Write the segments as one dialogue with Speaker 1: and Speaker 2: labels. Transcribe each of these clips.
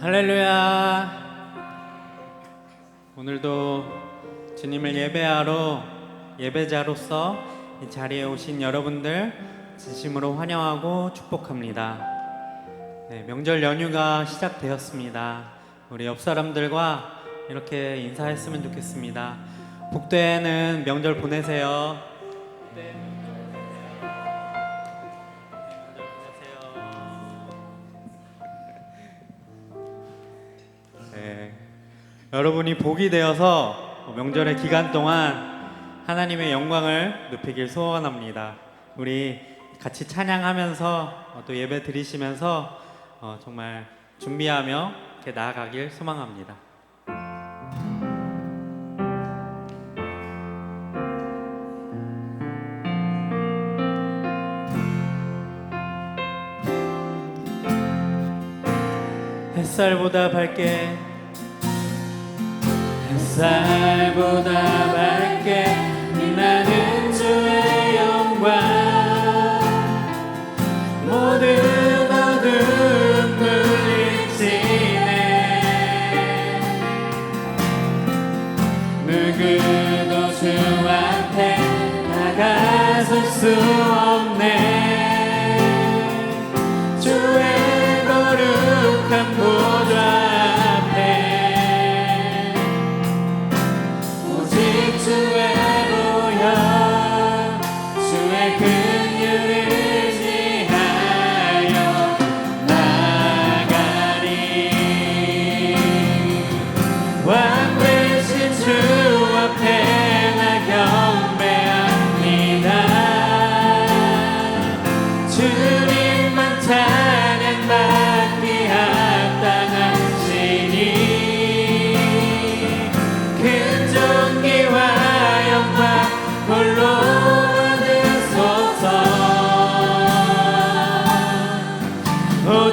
Speaker 1: 할렐루야. 오늘도 주님을 예배하러 예배자로서 이 자리에 오신 여러분들 진심으로 환영하고 축복합니다. 네, 명절 연휴가 시작되었습니다. 우리 옆 사람들과 이렇게 인사했으면 좋겠습니다. 북대는 명절 보내세요. 네, 여러분이 복이 되어서 명절의 기간 동안 하나님의 영광을 높이길 소원합니다. 우리 같이 찬양하면서 어, 또 예배 드리시면서 어, 정말 준비하며 이렇게 나아가길 소망합니다. 햇살보다 밝게 햇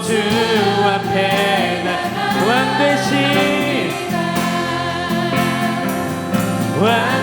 Speaker 1: 주 앞에 나왕 되신 왕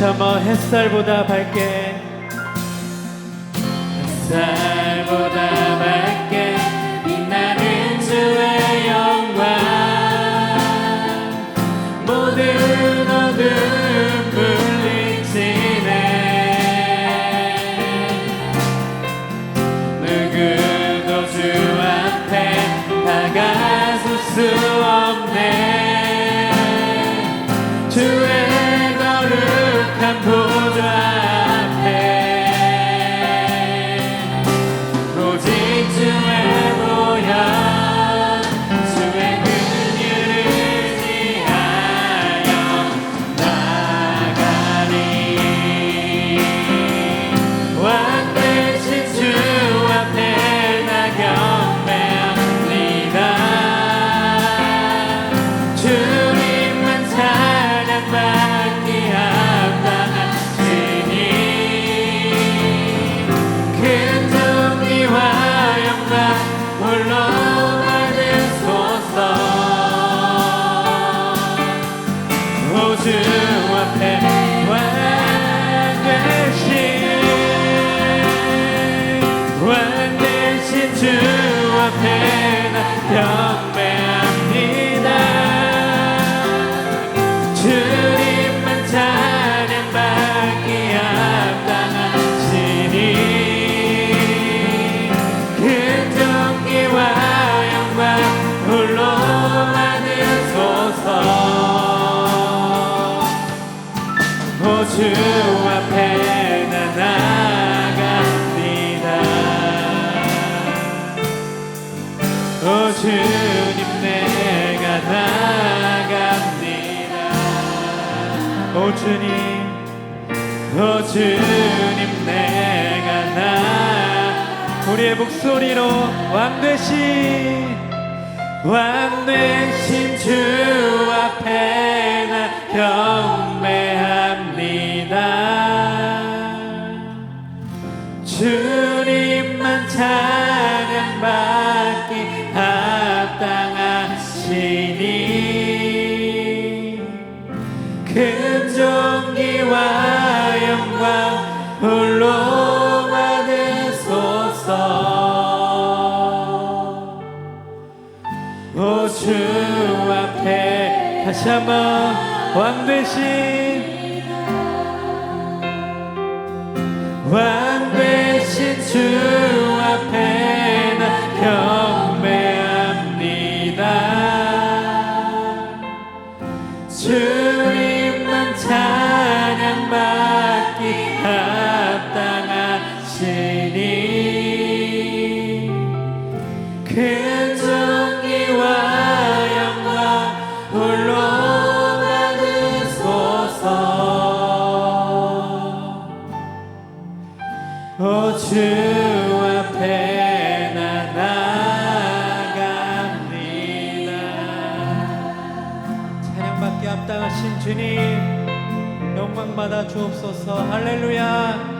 Speaker 1: 다시 한번 햇살보다 밝게. 햇살 앞에 나 경배합니다. 주님만 찬양받기 합당하시니 큰 정기와 영광 홀로 받으소서. 오 주 앞에 나 주님 오 주님 내가 나 우리의 목소리로 왕되신 왕되신 주 앞에 나 경배합니다. 주님만 찾 같이 한번 왕 대신. 왕 주 앞에 날아갑니다. 영광받아 주옵소서 할렐루야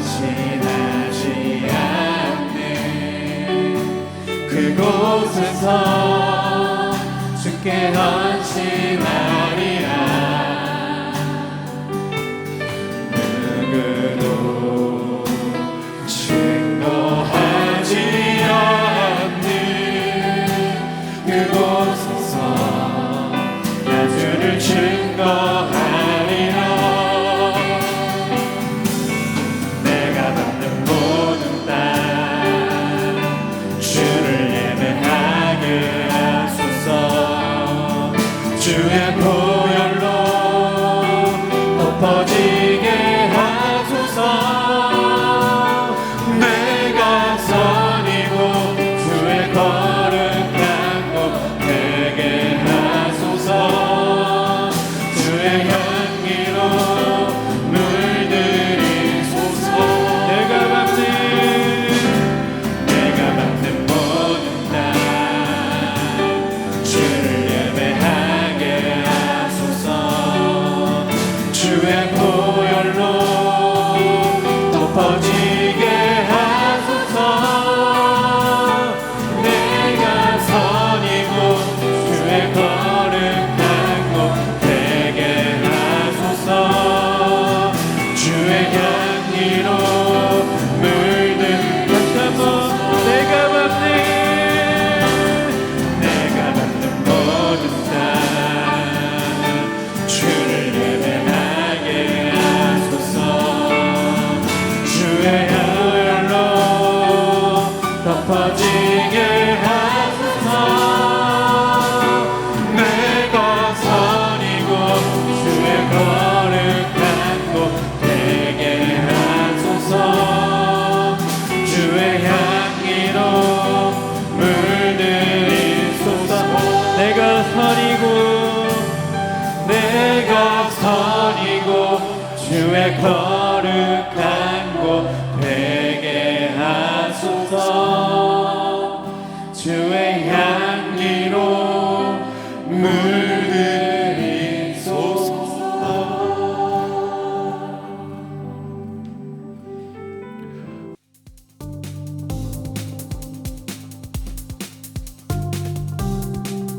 Speaker 2: 지나지 않는 그곳에서 주께 헌신
Speaker 1: their cause.